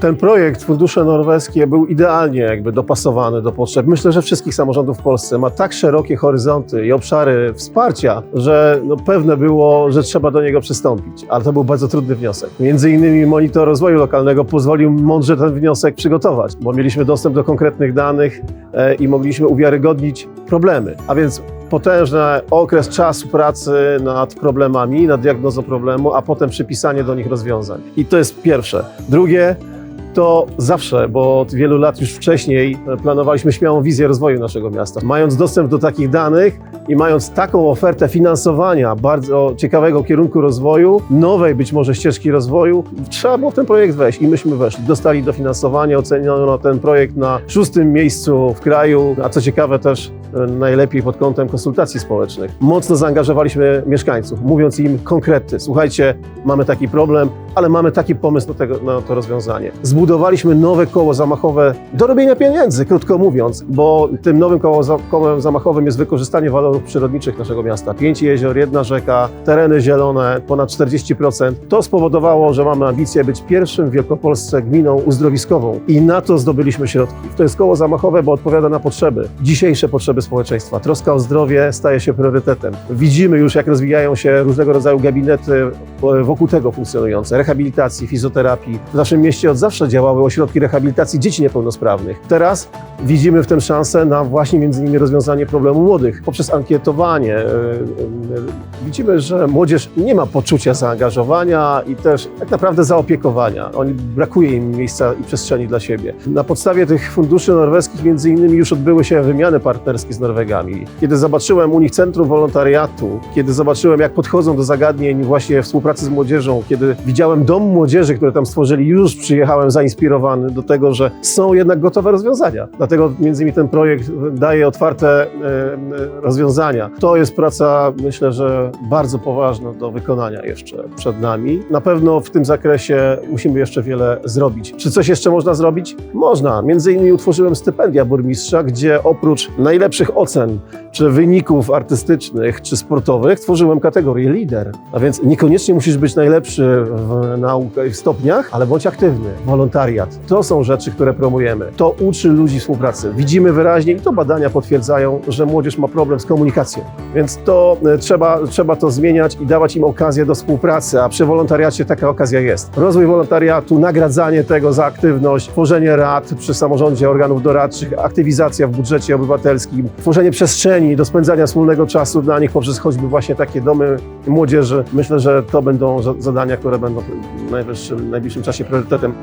Ten projekt Fundusze Norweskie był idealnie jakby dopasowany do potrzeb. Myślę, że wszystkich samorządów w Polsce ma tak szerokie horyzonty i obszary wsparcia, że no pewne było, że trzeba do niego przystąpić. Ale to był bardzo trudny wniosek. Między innymi monitor rozwoju lokalnego pozwolił mądrze ten wniosek przygotować, bo mieliśmy dostęp do konkretnych danych e, i mogliśmy uwiarygodnić problemy. A więc potężny okres czasu pracy nad problemami, nad diagnozą problemu, a potem przypisanie do nich rozwiązań. I to jest pierwsze. Drugie, to zawsze, bo od wielu lat już wcześniej planowaliśmy śmiałą wizję rozwoju naszego miasta. Mając dostęp do takich danych i mając taką ofertę finansowania bardzo ciekawego kierunku rozwoju, nowej być może ścieżki rozwoju, trzeba było ten projekt wejść i myśmy weszli. Dostali dofinansowanie, oceniono ten projekt na szóstym miejscu w kraju, a co ciekawe też e, najlepiej pod kątem konsultacji społecznych. Mocno zaangażowaliśmy mieszkańców, mówiąc im konkrety. Słuchajcie, mamy taki problem, ale mamy taki pomysł na, tego, na to rozwiązanie. Zbudowaliśmy nowe koło zamachowe do robienia pieniędzy, krótko mówiąc, bo tym nowym koło, kołem zamachowym jest wykorzystanie walorów przyrodniczych naszego miasta. Pięć jezior, jedna rzeka, tereny zielone, ponad 40%. To spowodowało, że mamy ambicję być pierwszym w Wielkopolsce gminą uzdrowiskową i na to zdobyliśmy środki. To jest koło zamachowe, bo odpowiada na potrzeby, dzisiejsze potrzeby społeczeństwa. Troska o zdrowie staje się priorytetem. Widzimy już, jak rozwijają się różnego rodzaju gabinety wokół tego funkcjonujące, rehabilitacji, fizjoterapii. W naszym mieście od zawsze działały ośrodki rehabilitacji dzieci niepełnosprawnych. Teraz widzimy w tym szansę na właśnie między innymi rozwiązanie problemu młodych poprzez ankietowanie. e, e, Widzimy, że młodzież nie ma poczucia zaangażowania i też tak naprawdę zaopiekowania. Oni brakuje im miejsca i przestrzeni dla siebie. Na podstawie tych funduszy norweskich między innymi już odbyły się wymiany partnerskie z Norwegami. Kiedy zobaczyłem u nich centrum wolontariatu, kiedy zobaczyłem jak podchodzą do zagadnień właśnie współpracy z młodzieżą, kiedy widziałem dom młodzieży, który tam stworzyli, już przyjechałem zainspirowany do tego, że są jednak gotowe rozwiązania. Dlatego między innymi ten projekt daje otwarte e, e, rozwiązania. To jest praca, myślę, że bardzo poważna do wykonania jeszcze przed nami. Na pewno w tym zakresie musimy jeszcze wiele zrobić. Czy coś jeszcze można zrobić? Można. Między innymi utworzyłem stypendia burmistrza, gdzie oprócz najlepszych ocen, czy wyników artystycznych, czy sportowych, tworzyłem kategorię lider. A więc niekoniecznie musisz być najlepszy w naukach i w stopniach, ale bądź aktywny. Wolontariat. To są rzeczy, które promujemy. To uczy ludzi współpracy. Widzimy wyraźnie i to badania potwierdzają, że młodzież ma problem z komunikacją. Więc to e, trzeba, trzeba to zmieniać i dawać im okazję do współpracy, a przy wolontariacie taka okazja jest. Rozwój wolontariatu, nagradzanie tego za aktywność, tworzenie rad przy samorządzie organów doradczych, aktywizacja w budżecie obywatelskim, tworzenie przestrzeni do spędzania wspólnego czasu dla nich poprzez choćby właśnie takie domy młodzieży. Myślę, że to będą za- zadania, które będą w najbliższym, najbliższym czasie priorytetem.